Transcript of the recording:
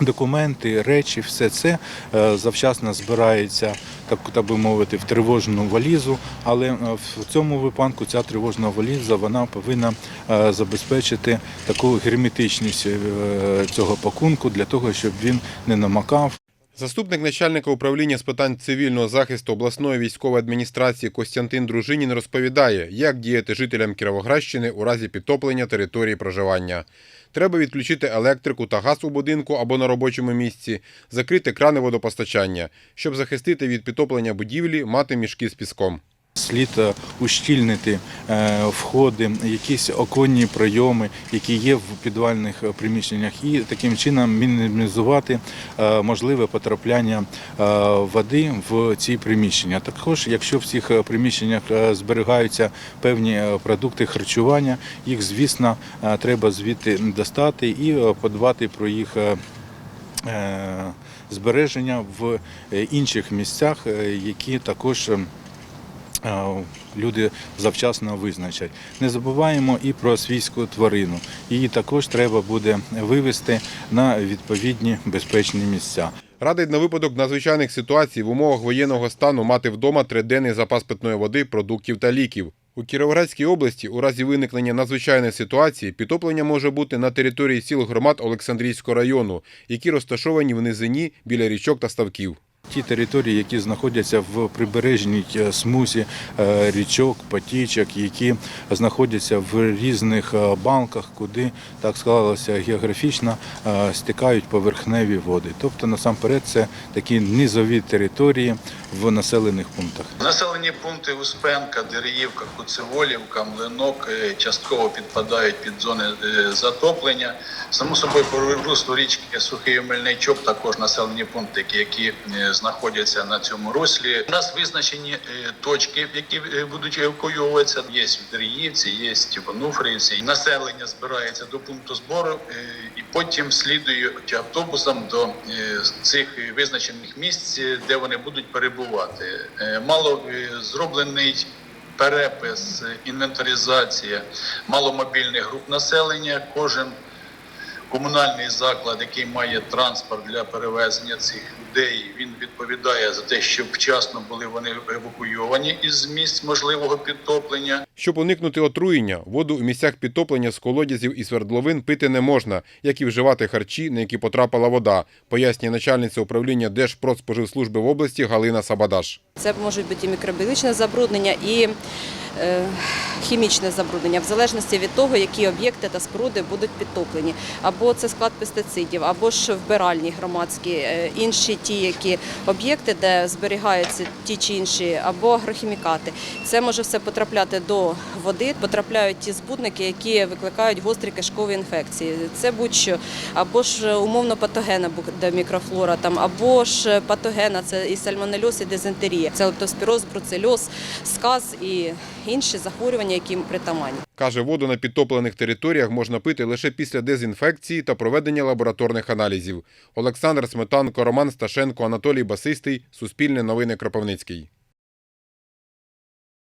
Документи, речі, все це е, завчасно збирається, так, так би мовити, в тривожну валізу. Але е, в цьому випадку ця тривожна валіза вона повинна е, забезпечити таку герметичність цього пакунку для того, щоб він не намакав. Заступник начальника управління з питань цивільного захисту обласної військової адміністрації Костянтин Дружинін розповідає, як діяти жителям Кіровоградщини у разі підтоплення території проживання. Треба відключити електрику та газ у будинку або на робочому місці, закрити крани водопостачання, щоб захистити від підтоплення будівлі, мати мішки з піском. Слід е, ущільнити е, входи, якісь оконні прийоми, які є в підвальних е, приміщеннях, і таким чином мінімізувати можливе потрапляння води в ці приміщення. Також, якщо в цих приміщеннях зберігаються певні продукти харчування, їх, звісно, треба звідти достати і подбати про їх. Збереження в інших місцях, які також люди завчасно визначать. Не забуваємо і про свійську тварину. Її також треба буде вивезти на відповідні безпечні місця. Радить на випадок надзвичайних ситуацій в умовах воєнного стану мати вдома триденний запас питної води, продуктів та ліків. У Кіровоградській області у разі виникнення надзвичайної ситуації підтоплення може бути на території сіл громад Олександрійського району, які розташовані в низині біля річок та ставків. Ті території, які знаходяться в прибережній е, смузі е, річок, потічок, які знаходяться в різних е, банках, куди так склалося географічно, стікають поверхневі води. Тобто, насамперед, це такі низові території в населених пунктах. Населені пункти Успенка, Дерев'ївка, Куцеволівка, Млинок е, частково підпадають під зони е, затоплення. Само собою по руслу річки Сухий Мельничок також населені пункти, які е, знаходяться на цьому руслі. У нас визначені точки, які будуть евакуюватися. Є в Дерев'ївці, є в Онуфріївці. Населення збирається до пункту збору і потім слідують автобусом до цих визначених місць, де вони будуть перебувати. Е, Мало е, зроблений перепис, е, інвентаризація маломобільних груп населення. Кожен комунальний заклад, який має транспорт для перевезення цих людей, він відповідає за те, щоб вчасно були вони евакуйовані із місць можливого підтоплення. Щоб уникнути отруєння, воду у місцях підтоплення з колодязів і свердловин пити не можна, як і вживати харчі, на які потрапила вода, пояснює начальниця управління Держпродспоживслужби в області Галина Сабадаш. Це можуть бути і мікробіологічне забруднення, і е, хімічне забруднення, в залежності від того, які об'єкти та споруди будуть підтоплені. Або це склад пестицидів, або ж вбиральні громадські, е, інші ті, які об'єкти, де зберігаються ті чи інші, або агрохімікати. Це може все потрапляти до води, потрапляють ті збудники, які викликають гострі кишкові інфекції. Це будь-що, або ж умовно патогена мікрофлора, там, або ж патогена, це і сальмонельоз, і дизентерія, це лептоспіроз, бруцельоз, сказ і інші захворювання, які притаманні. Каже, воду на підтоплених територіях можна пити лише після дезінфекції та проведення лабораторних аналізів. Олександр Сметанко, Роман Сташенко, Анатолій Басистий. Суспільне новини Кропивницький.